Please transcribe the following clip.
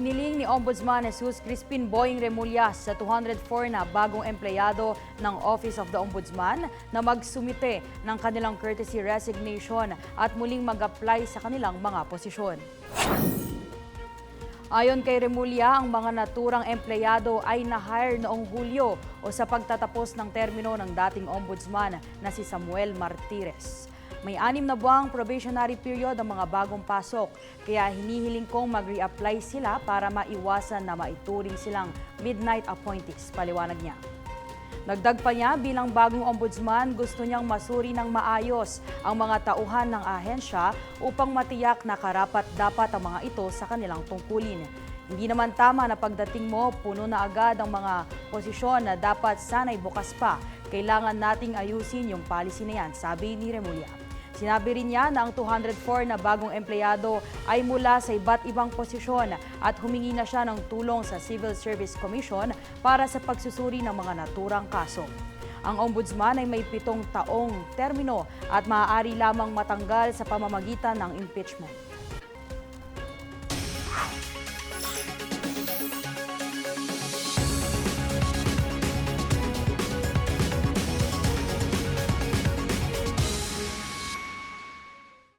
ni Ombudsman Jesus Crispin Boying Remullas sa 204 na bagong empleyado ng Office of the Ombudsman na magsumite ng kanilang courtesy resignation at muling mag-apply sa kanilang mga posisyon. Ayon kay Remulla, ang mga naturang empleyado ay na-hire noong Hulyo o sa pagtatapos ng termino ng dating ombudsman na si Samuel Martires. May anim na buwang probationary period ang mga bagong pasok, kaya hinihiling kong mag-reapply sila para maiwasan na maituring silang midnight appointees, paliwanag niya. Nagdag pa niya bilang bagong ombudsman, gusto niyang masuri ng maayos ang mga tauhan ng ahensya upang matiyak na karapat dapat ang mga ito sa kanilang tungkulin. Hindi naman tama na pagdating mo, puno na agad ang mga posisyon na dapat sanay bukas pa. Kailangan nating ayusin yung policy na yan, sabi ni Remulla. Sinabi rin niya na ang 204 na bagong empleyado ay mula sa iba't ibang posisyon at humingi na siya ng tulong sa Civil Service Commission para sa pagsusuri ng mga naturang kaso. Ang ombudsman ay may pitong taong termino at maaari lamang matanggal sa pamamagitan ng impeachment.